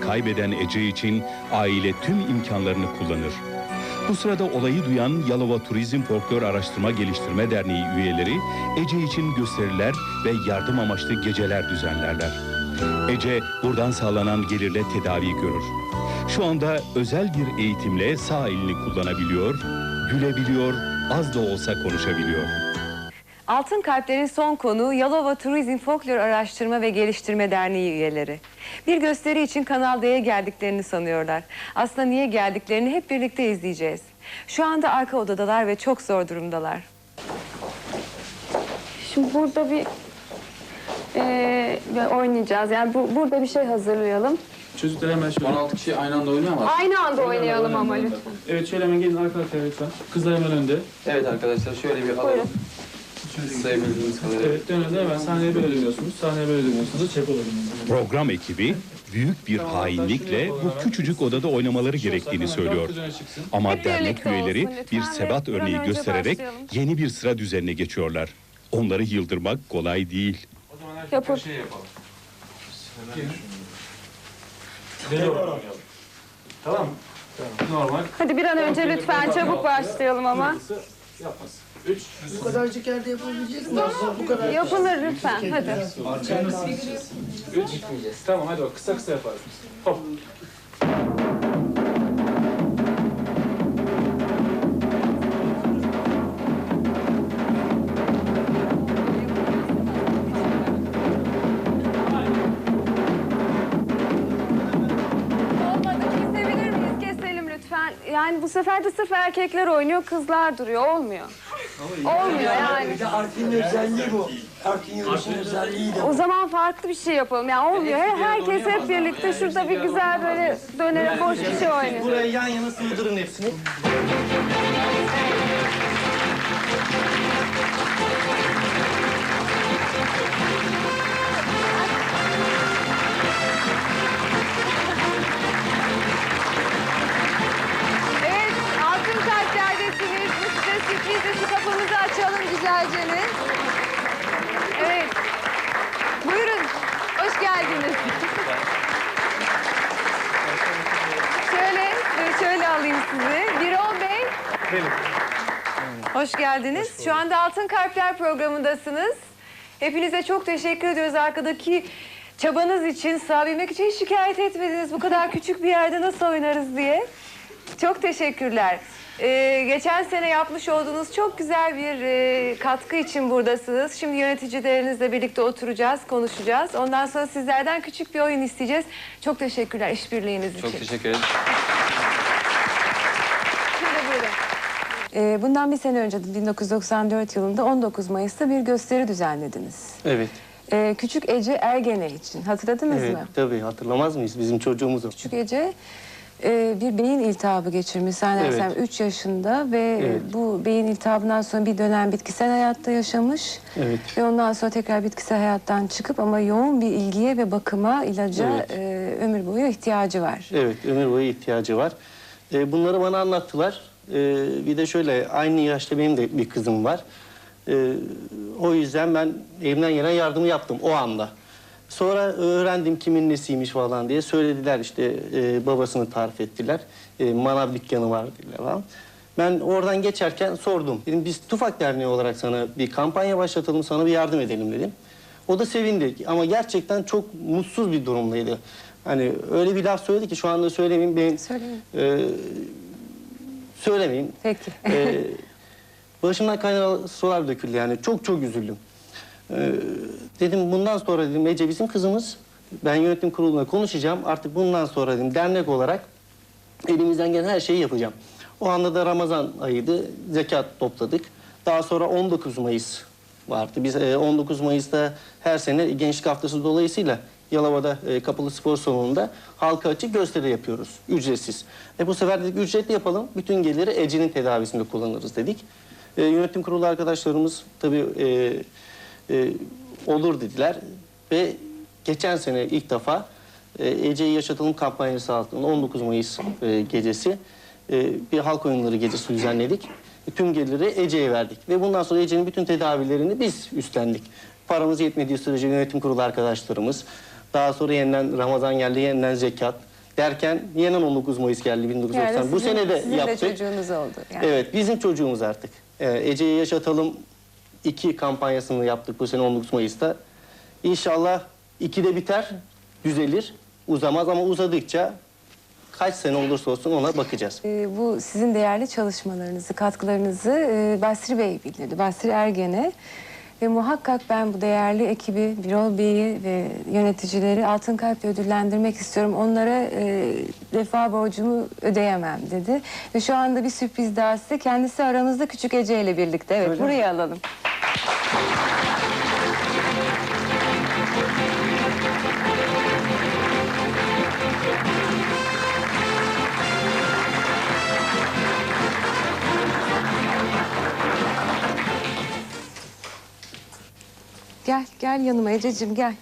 Kaybeden Ece için aile tüm imkanlarını kullanır. Bu sırada olayı duyan Yalova Turizm Folklor Araştırma Geliştirme Derneği üyeleri Ece için gösteriler ve yardım amaçlı geceler düzenlerler. Ece buradan sağlanan gelirle tedavi görür. Şu anda özel bir eğitimle sağ elini kullanabiliyor, gülebiliyor, az da olsa konuşabiliyor. Altın Kalpler'in son konuğu Yalova Turizm Folklor Araştırma ve Geliştirme Derneği üyeleri. Bir gösteri için Kanal D'ye geldiklerini sanıyorlar. Aslında niye geldiklerini hep birlikte izleyeceğiz. Şu anda arka odadalar ve çok zor durumdalar. Şimdi burada bir eee, böyle oynayacağız. Yani bu, burada bir şey hazırlayalım. Çocuklar hemen şöyle. 16 kişi aynı anda oynuyor mu? Aynı anda oynayalım ama lütfen. Evet şöyle hemen gelin arka arkaya lütfen. Kızlar hemen önde. Evet arkadaşlar şöyle bir alalım. Buyurun. Sayabildiğiniz kadarıyla. Evet dönünde hemen sahneye böyle dönüyorsunuz. Sahneye böyle dönüyorsunuz. Çek. Program ekibi büyük bir hainlikle bu küçücük odada oynamaları gerektiğini söylüyor. Ama Hep dernek birlikte üyeleri olsun bir lütfen ve sebat bir an örneği önce göstererek başlayalım. yeni bir sıra düzenine geçiyorlar. Onları yıldırmak kolay değil. Yapın. Tamam mı? Normal. Hadi bir an önce lütfen çabuk başlayalım ama. Yapmaz. Bu kadarcık yerde yapabilecek misin? Bu kadar. Yapılır lütfen hadi. Üç. Tamam hadi bak kısa kısa yaparız. Hop. Olmadı kesebilir miyiz? Keselim lütfen. Yani bu sefer de sırf erkekler oynuyor, kızlar duruyor. Olmuyor. Olmuyor yani. Bir de Art'ın özelliği bu. Art'ın yarışın özelliği de O zaman farklı bir şey yapalım. Yani olmuyor. Her- Herkes hep birlikte şurada bir güzel böyle dönerek boş bir şey oynuyor. Buraya yan yana sığdırın hepsini. Bey. Hoş geldiniz. Şu anda Altın Kalpler programındasınız. Hepinize çok teşekkür ediyoruz arkadaki çabanız için, sığabilmek için hiç şikayet etmediniz. Bu kadar küçük bir yerde nasıl oynarız diye. Çok teşekkürler. Ee, geçen sene yapmış olduğunuz çok güzel bir e, katkı için buradasınız. Şimdi yöneticilerinizle birlikte oturacağız, konuşacağız. Ondan sonra sizlerden küçük bir oyun isteyeceğiz. Çok teşekkürler işbirliğiniz için. Çok teşekkür ederim. Şimdi buyurun. Ee, bundan bir sene önce 1994 yılında 19 Mayıs'ta bir gösteri düzenlediniz. Evet. Ee, Küçük Ece Ergene için hatırladınız Evet mı? tabii hatırlamaz mıyız bizim çocuğumuz o. Küçük Ece e, bir beyin iltihabı geçirmiş zannedersem Evet. 3 yaşında ve Evet. bu beyin iltihabından sonra bir dönem bitkisel hayatta yaşamış. Evet. Ve ondan sonra tekrar bitkisel hayattan çıkıp ama yoğun bir ilgiye ve bakıma, ilaca Evet. e, ömür boyu ihtiyacı var. Evet ömür boyu ihtiyacı var. Ee, bunları bana anlattılar. Ee, bir de şöyle aynı yaşta benim de bir kızım var. Ee, o yüzden ben elimden gelen yardımı yaptım o anda. Sonra öğrendim kimin nesiymiş falan diye söylediler işte e, babasını tarif ettiler. E, manav dükkanı var dediler falan. Ben oradan geçerken sordum. Dedim biz Tufak Derneği olarak sana bir kampanya başlatalım, sana bir yardım edelim dedim. O da sevindi ama gerçekten çok mutsuz bir durumdaydı. Hani öyle bir laf söyledi ki şu anda söylemeyeyim. Benim, Söyleyin. e, söylemeyeyim. Peki. E, başımdan kaynayan sular döküldü yani. Çok çok üzüldüm. E, dedim bundan sonra dedim Ece bizim kızımız. Ben yönetim kuruluna konuşacağım. Artık bundan sonra dedim dernek olarak elimizden gelen her şeyi yapacağım. O anda da Ramazan ayıydı. Zekat topladık. Daha sonra 19 Mayıs vardı. Biz e, 19 Mayıs'ta her sene Gençlik Haftası dolayısıyla Yalova'da e, Kapalı Spor Salonu'nda halka açık gösteri yapıyoruz. Ücretsiz. E bu sefer dedik ücretli yapalım. Bütün geliri Ece'nin tedavisinde kullanırız dedik. E, yönetim kurulu arkadaşlarımız tabii e, e, olur dediler. Ve geçen sene ilk defa e, Ece'yi Yaşatalım kampanyası altında 19 Mayıs e, gecesi e, bir halk oyunları gecesi düzenledik. E, Tüm geliri Ece'ye verdik ve bundan sonra Ece'nin bütün tedavilerini biz üstlendik. Paramız yetmediği sürece yönetim kurulu arkadaşlarımız, Daha sonra yeniden Ramazan geldi, yeniden zekat. Derken yeniden 19 Mayıs geldi 1990. Yani Bu sene de sizin yaptık. de çocuğunuz oldu. Yani. Evet, bizim çocuğumuz artık. Ee, Ece'yi Yaşatalım iki kampanyasını yaptık bu sene 19 Mayıs'ta. İnşallah iki de biter, düzelir, uzamaz ama uzadıkça kaç sene olursa olsun ona bakacağız. Ee, bu sizin değerli çalışmalarınızı, katkılarınızı e, Basri Bey bildirdi. Basri Ergen'e. Ve muhakkak ben bu değerli ekibi, Birol Bey'i ve yöneticileri Altın Kalp'le ödüllendirmek istiyorum. Onlara e, vefa borcumu ödeyemem dedi. Ve şu anda bir sürpriz daha size. Kendisi aramızda Küçük Ece ile birlikte. Evet, Öyle mi? buraya alalım. Gel, gel yanıma Ececiğim gel.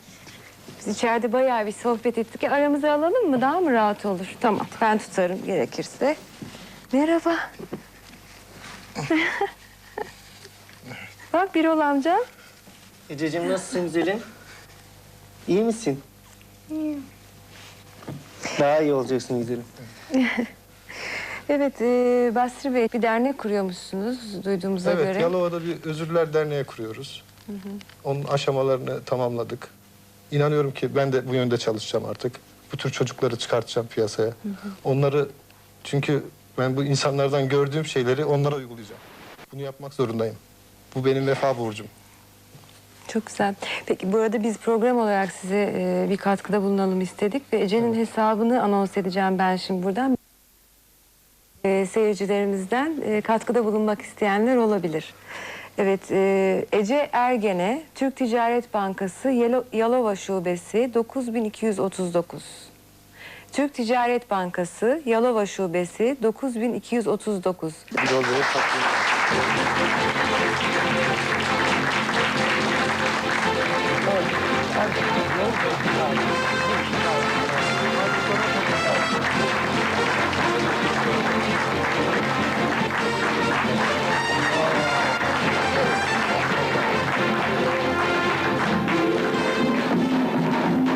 Biz içeride bayağı bir sohbet ettik. Aramızı alalım mı? Daha mı rahat olur? Tamam, ben tutarım gerekirse. Merhaba. Bak Birol amca. Ececiğim nasılsın güzelim? İyi misin? İyiyim. Daha iyi olacaksın güzelim. Evet, e, Basri Bey bir dernek kuruyormuşsunuz duyduğumuza Evet, göre. Yalova'da bir Özürler Derneği kuruyoruz. Onun aşamalarını tamamladık. İnanıyorum ki ben de bu yönde çalışacağım artık. Bu tür çocukları çıkartacağım piyasaya. Onları çünkü ben bu insanlardan gördüğüm şeyleri onlara uygulayacağım. Bunu yapmak zorundayım. Bu benim vefa borcum. Çok güzel. Peki burada biz program olarak size e, bir katkıda bulunalım istedik ve Ece'nin hesabını anons edeceğim ben şimdi buradan. E, seyircilerimizden e, katkıda bulunmak isteyenler olabilir. Evet, e, Ece Ergen'e Türk Ticaret Bankası Yalo- Yalova Şubesi 9239. Türk Ticaret Bankası Yalova Şubesi 9239.